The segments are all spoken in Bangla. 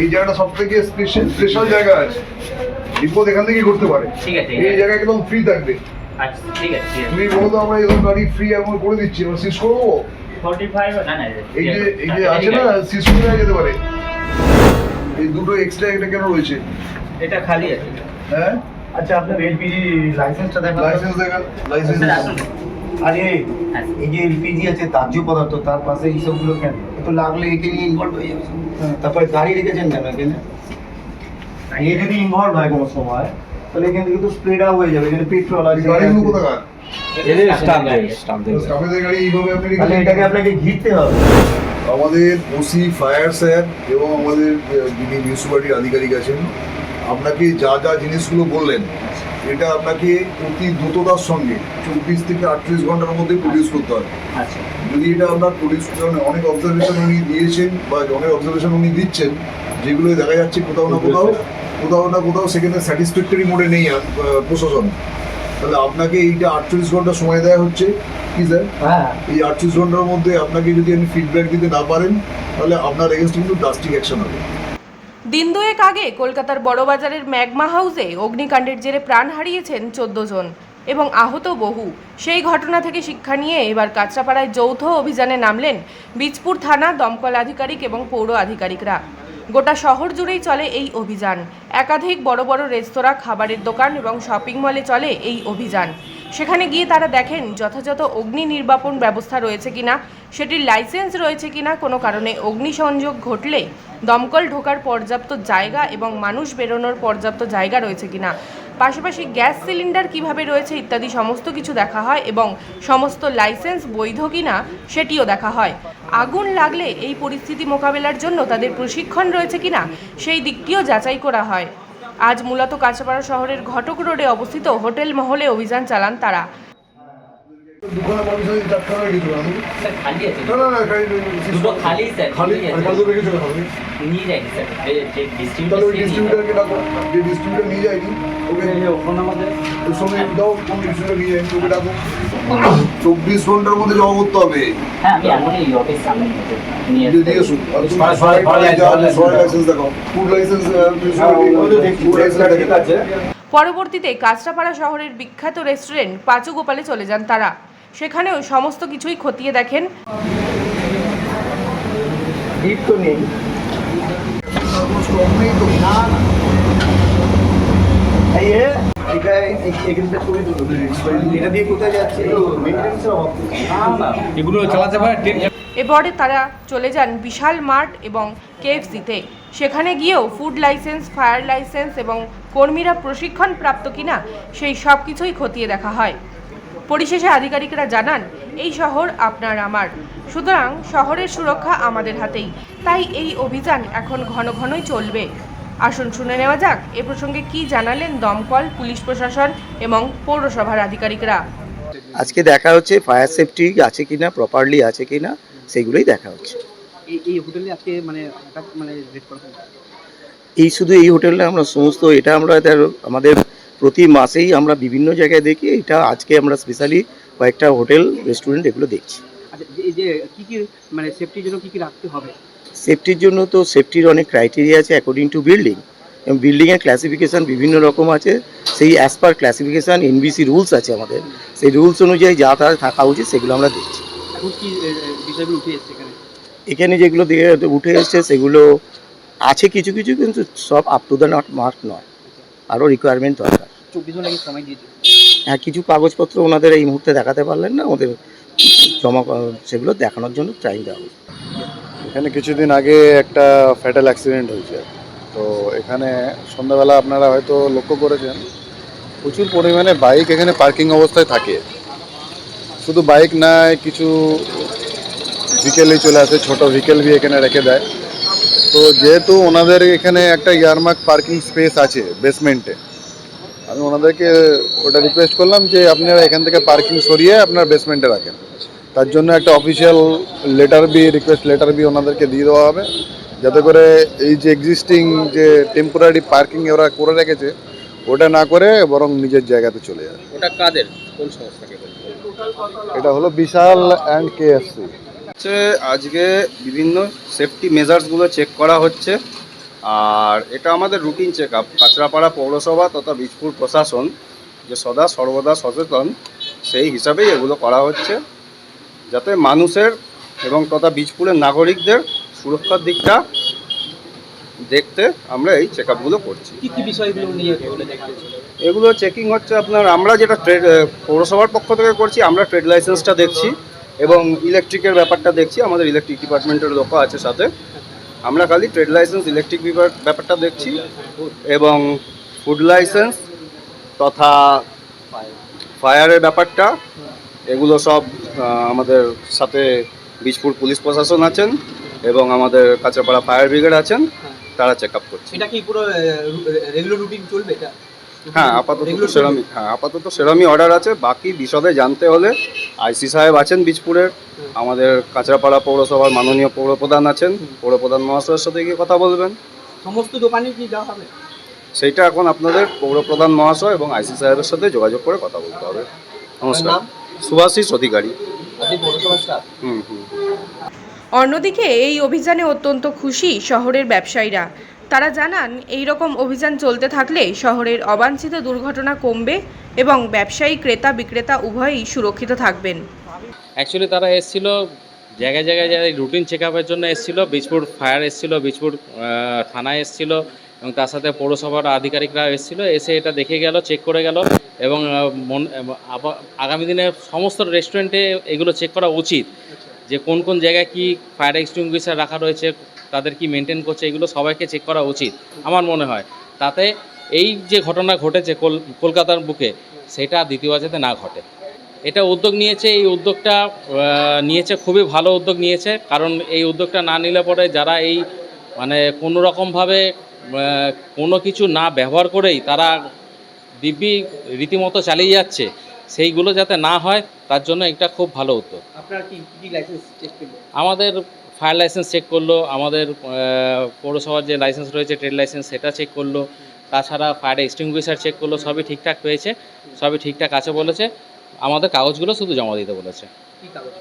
এই জায়গাটা সব থেকে স্পেশাল জায়গা আছে। বিপদ এখান থেকেই করতে পারে। ঠিক আছে, এই জায়গা একদম ফ্রি থাকবে। আচ্ছা ঠিক আছে তুমি বলো তো আমরা এরকম গাড়ি ফ্রি এখন করে দিচ্ছি এবার সিজ করব? ফর্টি ফাইভ না না এই যে এই যে আছে না সিজ করে যেতে পারে। এই দুটো এক্সট্রা এটা কেন রয়েছে? এটা খালি আছে। হ্যাঁ? আচ্ছা আপনার এলপিজি লাইসেন্সটা দেখান। লাইসেন্স দেখান লাইসেন্স আরে হ্যাঁ। এই যে এলপিজি আছে তার্য পদার্থ তার পাশে এইসবগুলো কেন? তো লাগলে একে নিয়ে ইনভলভ হয়ে যাবে। তারপরে গাড়ি রেখেছেন কেন এখানে? এ যদি ইনভলভ হয় কোনো সময়। তাহলে এখান থেকে তো স্প্রেড আউট হয়ে যাবে এখানে পেট্রোল আছে। গাড়িগুলো কোথাকার? এদের স্টাফেদের গাড়ি এইভাবে আপনি তাহলে এটাকে আপনাকে ঘিরতে হবে। আমাদের ওসি ফায়ার স্যার এবং আমাদের যিনি মিউনিসিপালিটির আধিকারিক আছেন আপনাকে যা যা জিনিসগুলো বললেন এটা আপনাকে অতি দ্রুততার সঙ্গে চব্বিশ থেকে আটত্রিশ ঘণ্টার মধ্যে প্রডিউস করতে হবে। আচ্ছা। যদি এটা আপনার প্রডিউস কারণে অনেক অবজারভেশন উনি দিয়েছেন বা অনেক অবজারভেশন উনি দিচ্ছেন যেগুলো দেখা যাচ্ছে কোথাও না কোথাও কোথাও না কোথাও সেখানে স্যাটিসফ্যাক্টরি মোডে নেই প্রশাসন। তাহলে আপনাকে এইটা আটচল্লিশ ঘণ্টা সময় দেওয়া হচ্ছে কি স্যার হ্যাঁ। এই আটচল্লিশ ঘণ্টার মধ্যে আপনাকে যদি আপনি ফিডব্যাক দিতে না পারেন তাহলে আপনার এগেনস্ট কিন্তু ড্রাস্টিক অ্যাকশন হবে। দিন দুয়েক আগে কলকাতার বড়বাজারের ম্যাগমা হাউসে অগ্নিকাণ্ডের জেরে প্রাণ হারিয়েছেন চোদ্দ জন। এবং আহত বহু। সেই ঘটনা থেকে শিক্ষা নিয়ে এবার কাঁচরাপাড়ায় যৌথ অভিযানে নামলেন বীজপুর থানা দমকল আধিকারিক এবং পৌর আধিকারিকরা। গোটা শহর জুড়েই চলে এই অভিযান। একাধিক বড় বড় রেস্তোরাঁ, খাবারের দোকান এবং শপিং মলে চলে এই অভিযান। সেখানে গিয়ে তারা দেখেন যথাযথ অগ্নি নির্বাপন ব্যবস্থা রয়েছে কিনা, সেটির লাইসেন্স রয়েছে কিনা, কোনো কারণে অগ্নিসংযোগ ঘটলে দমকল ঢোকার পর্যাপ্ত জায়গা এবং মানুষ বেরোনোর পর্যাপ্ত জায়গা রয়েছে কিনা। পাশাপাশি গ্যাস সিলিন্ডার কীভাবে রয়েছে ইত্যাদি সমস্ত কিছু দেখা হয় এবং সমস্ত লাইসেন্স বৈধ কিনা সেটিও দেখা হয়। আগুন লাগলে এই পরিস্থিতি মোকাবেলার জন্য তাদের প্রশিক্ষণ রয়েছে কিনা সেই দিকটিও যাচাই করা হয়। আজ মূলত কাছাপাড়া শহরের ঘটক রোডে অবস্থিত হোটেল মহলে অভিযান চালান তারা। দুখানা পারমিশন চারটে গেছিল আমি। স্যার খালি আছে। না না না খালি দুটো খালি স্যার খালি খালি আর আছে। কত রেখেছিল খালি নিয়ে যায়নি স্যার যে তাহলে ওই ডাকো। যে ডিস্ট্রিবিউটার নিয়ে যায়নি ওকে ওখানে আমাদের ওর সঙ্গে দাও কোন ডিস্ট্রিবিউটার নিয়ে যায়নি ওকে ডাকো। চব্বিশ ঘণ্টার মধ্যে জমা করতে হবে। হ্যাঁ আমি অফিস সামনে নিয়ে দিয়ে আসুন। লাইসেন্স ফুড লাইসেন্স আছে পরবর্তীতে কাঁচরাপাড়া শহরের বিখ্যাত রেস্টুরেন্ট পাঁচু গোপালে চলে যান তারা। সেখানেও সমস্ত কিছুই খতিয়ে দেখেন। হিট তো নেই। স্টক নেই তো এই এ, এটা এই- এখানটা ছবি তুলো। এটা দিয়ে কোথায় যাচ্ছে? মেনটেন্সের অভাব। এগুলো চালাতে পারে ট্রেন। এরপরে তারা চলে যান বিশাল মার্ট এবং কেএফসিতে। সেখানে গিয়েও ফুড লাইসেন্স ফায়ার লাইসেন্স এবং কর্মীরা প্রশিক্ষণ প্রাপ্ত কিনা সেই সব কিছুই খতিয়ে দেখা হয়। পরিশেষে আধিকারিকরা জানান এই শহর আপনার আমার। সুতরাং শহরের সুরক্ষা আমাদের হাতেই। তাই এই অভিযান এখন ঘন ঘনই চলবে। আসুন শুনে নেওয়া যাক এ প্রসঙ্গে কি জানালেন দমকল পুলিশ প্রশাসন এবং পৌরসভার আধিকারিকরা। আজকে দেখা হচ্ছে ফায়ার সেফটি আছে কিনা প্রপারলি আছে কিনা সেগুলোই দেখা হচ্ছে। এই এই হোটেলে আজকে মানে মানে। এই শুধু এই হোটেলে আমরা সমস্ত এটা আমরা আমাদের প্রতি মাসেই আমরা বিভিন্ন জায়গায় দেখি এটা আজকে আমরা স্পেশালি কয়েকটা হোটেল রেস্টুরেন্ট এগুলো দেখছি। আচ্ছা কি কি মানে সেফটির জন্য কি কি রাখতে হবে? সেফটির জন্য তো সেফটির অনেক ক্রাইটেরিয়া আছে অ্যাকর্ডিং টু বিল্ডিং এবং বিল্ডিংয়ের ক্লাসিফিকেশান বিভিন্ন রকম আছে। সেই as per classification NBC rules আছে আমাদের। সেই রুলস অনুযায়ী যা তার থাকা উচিত সেগুলো আমরা দেখছি। এখন যেগুলো উঠে এসছে সেগুলো আছে কিছু কিছু কিন্তু সব up to the not mark নয়। আরও রিকোয়ারমেন্ট দরকার। চব্বিশ ঘণ্টা সময় দিয়েছে হ্যাঁ কিছু কাগজপত্র ওনাদের এই মুহূর্তে দেখাতে পারলেন না ওদের জমা সেগুলো দেখানোর জন্য টাইম দেওয়া হবে। এখানে কিছুদিন আগে একটা ফ্যাটাল অ্যাক্সিডেন্ট হয়েছে। তো এখানে সন্ধ্যাবেলা আপনারা হয়তো লক্ষ্য করেছেন প্রচুর পরিমাণে বাইক এখানে পার্কিং অবস্থায় থাকে। শুধু বাইক নাই কিছু ভিকেলই চলে আসে ছোট ভিকেল বি এখানে রেখে দেয়। তো যেহেতু ওনাদের এখানে একটা ইয়ারমার্ক পার্কিং স্পেস আছে বেসমেন্টে আমি ওনাদেরকে ওটা রিকোয়েস্ট করলাম যে আপনারা এখান থেকে পার্কিং সরিয়ে আপনার বেসমেন্টে রাখেন। তার জন্য একটা official letter B request letter B ওনাদেরকে দিয়ে দেওয়া হবে যাতে করে এই যে এক্সিস্টিং যে টেম্পোরারি পার্কিং ওরা করে রেখেছে ওটা না করে বরং নিজের জায়গাতে চলে যায়। ওটা কাদের? কোন সংস্থাকে এটা হলো বিশাল অ্যান্ড কেএফসি হচ্ছে আজকে বিভিন্ন সেফটি মেজার্সগুলো চেক করা হচ্ছে। আর এটা আমাদের রুটিন চেক আপ কাঁচরাপাড়া পৌরসভা তথা বীজপুর প্রশাসন যে সদা সর্বদা সচেতন সেই হিসাবেই এগুলো করা হচ্ছে। যাতে মানুষের এবং তথা বীজপুরের নাগরিকদের সুরক্ষার দিকটা দেখতে আমরা এই চেক আপগুলো করছি। কি কি বিষয়গুলো নিয়ে এগুলো এগুলো চেকিং হচ্ছে আপনার আমরা যেটা ট্রেড পৌরসভার পক্ষ থেকে করছি আমরা ট্রেড লাইসেন্সটা দেখছি। এবং ইলেকট্রিকের ব্যাপারটা দেখছি আমাদের ইলেকট্রিক ডিপার্টমেন্টের লোকও আছে সাথে। আমরা খালি ট্রেড লাইসেন্স ইলেকট্রিক ব্যাপারটা দেখছি এবং ফুড লাইসেন্স তথা ফায়ারের ব্যাপারটা এগুলো সব আমাদের সাথে বীজপুর পুলিশ প্রশাসন আছেন এবং আমাদের কাঁচাপাড়া ফায়ার ব্রিগেড আছেন তারা চেক আপ করছে। এটা কি পুরো রেগুলার রুটিন চলবে এটা? হ্যাঁ আপাতত সেরমই হ্যাঁ আপাতত সেরমই অর্ডার আছে বাকি বিশদে জানতে হলে আইসি সাহেব আছেন বীজপুরের। আমাদের কাঁচরাপাড়া পৌরসভার মাননীয় পৌরপ্রধান আছেন। পৌরপ্রধান মহাশয়ের সাথে গিয়ে কথা বলবেন। সমস্ত দোকানে কি দেওয়া হবে? সেইটা এখন আপনাদের পৌরপ্রধান মহাশয় এবং আইসি সাহেবের সাথে যোগাযোগ করে কথা বলতে হবে। নমস্কার। নাম? সুভাষিস অধিকারী। হুম। অন্যদিকে এই অভিযানে অত্যন্ত খুশি শহরের ব্যবসায়ীরা। তারা জানান এই রকম অভিযান চলতে থাকলে শহরের অবাঞ্ছিত দুর্ঘটনা কমবে এবং ব্যবসায়ী, ক্রেতা, বিক্রেতা উভয়ই সুরক্ষিত থাকবেন। অ্যাকচুয়ালি তারা এসেছিল, জায়গায় জায়গায় যারা রুটিন চেক আপের জন্য এসেছিল বীজপুর ফায়ার এসেছিল বীজপুর থানায় এসেছিল এবং তার সাথে পৌরসভার আধিকারিকরা এসেছিল। এসে এটা দেখে গেল চেক করে গেল এবং আগামী দিনে সমস্ত রেস্টুরেন্টে এগুলো চেক করা উচিত। যে কোন কোন জায়গায় কি ফায়ার এক্সটিংগুইশার রাখা রয়েছে, তাদের কি মেনটেন করছে, এগুলো সবাইকে চেক করা উচিত, আমার মনে হয়। তাতে এই যে ঘটনা ঘটেছে কলকাতার বুকে, সেটা দ্বিতীয়বার যাতে না ঘটে। এটা উদ্যোগ নিয়েছে, এই উদ্যোগটা নিয়েছে, খুবই ভালো উদ্যোগ নিয়েছে, কারণ এই উদ্যোগটা না নিলে পরে যারা এই মানে কোনো রকমভাবে কোনো কিছু না ব্যবহার করেই তারা দিব্যি রীতিমতো চালিয়ে যাচ্ছে সেইগুলো যাতে না হয় তার জন্য এটা খুব ভালো উদ্যোগ। আপনার কি কি লাইসেন্স আমাদের ফায়ার লাইসেন্স চেক করল আমাদের পৌরসভার যে লাইসেন্স রয়েছে ট্রেড লাইসেন্স সেটা চেক করল। তাছাড়া ফায়ার এক্সটিংগুইশার চেক করল সবই ঠিকঠাক পেয়েছে সবই ঠিকঠাক আছে বলেছে। আমাদের কাগজগুলো শুধু জমা দিতে বলেছে। কি কাগজ?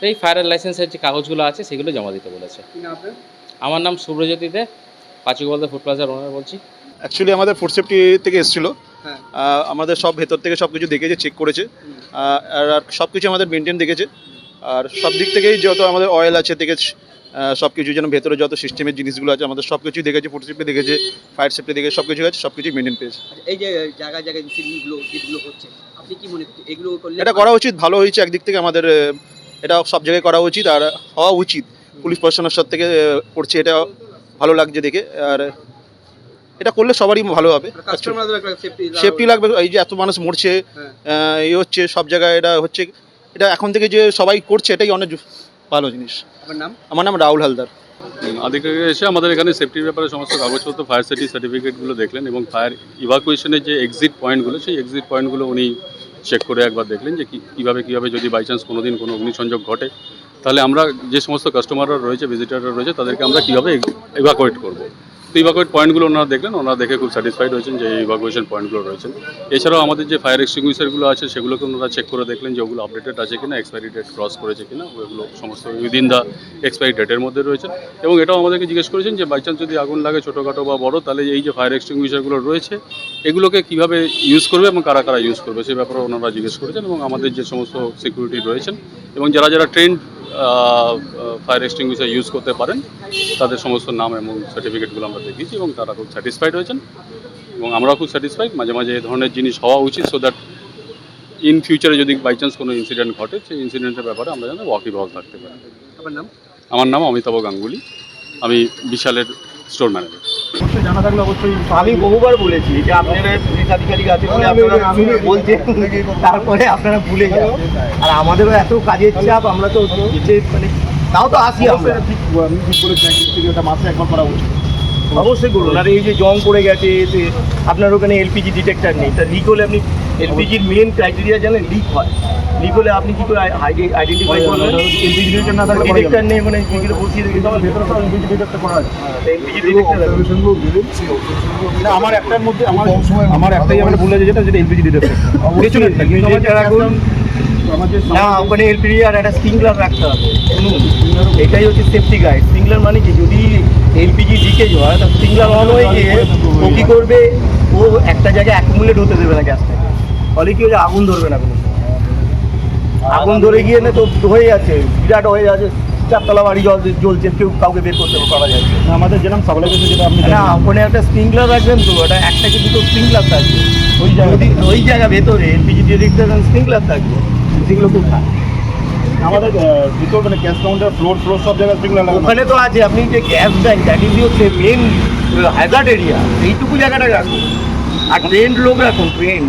সেই ফায়ারের লাইসেন্সের যে কাগজগুলো আছে সেগুলো জমা দিতে বলেছে। কি নাম আপনার? আমার নাম সুব্রজ্যোতি দে পাঁচুকবলদা ফুড প্লাজার ওনার বলছি। অ্যাকচুয়ালি আমাদের ফুড সেফটি থেকে এসেছিল। আমাদের সব ভেতর থেকে সব কিছু দেখেছে চেক করেছে। আর সব কিছু আমাদের মেনটেন দেখেছে। আর সব দিক থেকেই যত আমাদের অয়েল আছে থেকে সব কিছু যেন ভেতরে যত সিস্টেমের জিনিসগুলো আছে আমাদের সব কিছুই দেখেছে ফুড সেফটি দেখেছে ফায়ার সেফটি দেখেছে সব কিছু আছে সব কিছুই মেনটেন পেয়েছে। আচ্ছা, এই যে জায়গায় জায়গায় সিলিগুলো যেগুলো হচ্ছে আপনি কি মনে এগুলো করলে এটা করা উচিত ভালো হয়েছে একদিক থেকে আমাদের এটা সব জায়গায় করা উচিত আর হওয়া উচিত। পুলিশ প্রশাসনের সাথে থেকে করছে এটা ভালো লাগছে দেখে আর এটা করলে সবারই ভালো হবে। সেফটি লাগবে। এই যে এত মানুষ মরছে এই হচ্ছে সব জায়গায় এটা হচ্ছে এটা এখন থেকে যে সবাই করছে এটাই অনেক ভালো জিনিস। নাম? আমার নাম রাহুল হালদার। আধিকারিক এসে আমাদের এখানে সেফটির ব্যাপারে সমস্ত কাগজপত্র ফায়ার সেফটি সার্টিফিকেটগুলো দেখলেন এবং ফায়ার ইভাকুয়েশনের যে এক্সিট পয়েন্টগুলো সেই এক্সিট পয়েন্টগুলো উনি চেক করে একবার দেখলেন যে কী- কীভাবে কীভাবে যদি বাই চান্স কোনো দিন কোনো অগ্নিসংযোগ ঘটে তাহলে আমরা যে সমস্ত কাস্টমাররা রয়েছে ভিজিটাররা রয়েছে তাদেরকে আমরা কীভাবে ইভাকুয়েট করব। তো ইভাকুয়েট পয়েন্টগুলো ওনারা দেখলেন, ওনারা দেখে খুব স্যাটিসফাইড হয়েছেন যে ইভাকুয়েশন পয়েন্টগুলো রয়েছেন এছাড়াও আমাদের যে ফায়ার এক্সটিংগুইশারগুলো আছে, সেগুলোকে ওনারা চেক করে দেখলেন যে ওগুলো আপডেটেড আছে কিনা এক্সপায়ারি ডেট ক্রস করেছে কিনা, ওগুলো সমস্ত উইদিন দ্য এক্সপায়ারি ডেটের মধ্যে রয়েছে। এবং এটাও আমাদেরকে জিজ্ঞেস করেছেন যে বাই চান্স যদি আগুন লাগে ছোটোখাটো বা বড়, তাহলে এই যে ফায়ার এক্সটিংগুইশারগুলো রয়েছে, এগুলোকে কীভাবে ইউজ করবে এবং কারা কারা ইউজ করবে, সে ব্যাপারে ওনারা জিজ্ঞেস করেছেন এবং আমাদের যে সমস্ত সিকিউরিটি রয়েছেন এবং যারা যারা ট্রেন্ড ফায়ার এক্সটিংগুইশার ইউজ করতে পারেন। তাদের সমস্ত নাম এবং সার্টিফিকেটগুলো আমরা দেখিয়েছি এবং তারা খুব স্যাটিসফাইড হয়েছেন। এবং আমরাও খুব স্যাটিসফাইড মাঝে মাঝে এই ধরনের জিনিস হওয়া উচিত সো দ্যাট ইন ফিউচারে যদি বাই চান্স কোনো ইনসিডেন্ট ঘটে সেই ইনসিডেন্টের ব্যাপারে আমরা যেন ওয়াকিবহাল থাকতে পারি। আমার নাম অমিতাভ গাঙ্গুলি। আমি বিশালের স্টোর ম্যানেজার আমি বহুবার বলেছি যে আপনারা পুলিশ আধিকারিক আছে বলে আপনারা বলছেন তারপরে আপনারা ভুলে যান। আর আমাদেরও এত কাজের চাপ আমরা তো মানে তাও তো আসি আমরা। অবশ্যই করুন আর এই যে জং পড়ে গেছে এতে আপনার ওখানে এলপিজি ডিটেক্টর নেই তা লিক হলে আপনি এলপিজির মেন ক্রাইটেরিয়া জানেন লিক হয়। লিক হলে আপনি কি করে আইডেন্টিফাই করবেন এলপিজি না থাকলে ডিটেক্টর নেই মানে কি বসিয়ে রেখে দেবেন ভেতরে তো এলপিজি করা আছে ডিটেক্টর অবজারভেশনগুলো আমার একটার মধ্যে আমার সময় আমার একটাই আমরা ভুলে যেটা যেটা এলপিজি দিতে অবশ্যই। ডিটেক্টর এখন না ওখানে এলপিজি আর একটা স্প্রিংলার রাখতে হবে। এটাই হচ্ছে সেফটি গাইড স্প্রিংলার মানে কি? যদি এলপিজি লিকেজ হয় তা স্প্রিংলার অন হয়ে গিয়ে ও কী করবে? ও একটা জায়গায় অ্যাকুমুলেট হতে দেবে না গ্যাসটা ফলে কি হচ্ছে আগুন ধরবে না কোনো। আগুন ধরে গিয়ে না তো হয়ে যাচ্ছে বিরাট হয়ে যাচ্ছে চারতলা বাড়ি জল জ্বলছে কেউ কাউকে বের করতে পারা যাচ্ছে আমাদের যেরকম সাপ্লাই যেটা আপনি না ওখানে একটা স্প্রিংলার রাখবেন তো ওটা একটা কি দুটো স্প্রিংলার থাকবে। ওই জায়গা ওই জায়গা ভেতরে এলপিজি ডিরেক্টর স্প্রিংলার থাকবে সেগুলো কোথায় আমাদের ভিতর মানে কাউন্টার ফ্লোর ফ্লোর সব জায়গায় স্প্রিংলার ওখানে তো আছে আপনি যে গ্যাস ব্যাংক দ্যাট ইজ হচ্ছে মেন হ্যাজার্ড এরিয়া এইটুকু জায়গাটা রাখুন। আর ট্রেন্ড লোক রাখুন ট্রেন্ড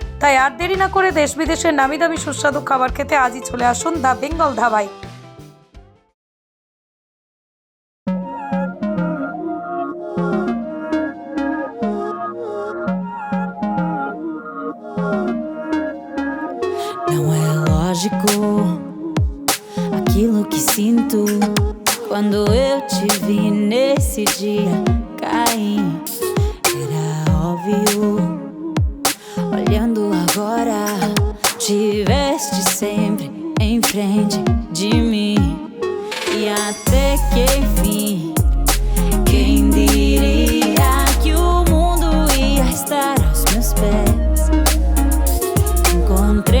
তাই আর দেরি না করে দেশ বিদেশের নামি দামি সুস্বাদু খাবার খেতে আজই চলে আসুন the Bengal lógico aquilo que sinto quando eu te vi nesse dia cair. Era óbvio. Tiveste sempre em frente de mim. E até que enfim, quem diria que o mundo ia estar aos meus pés? Encontrei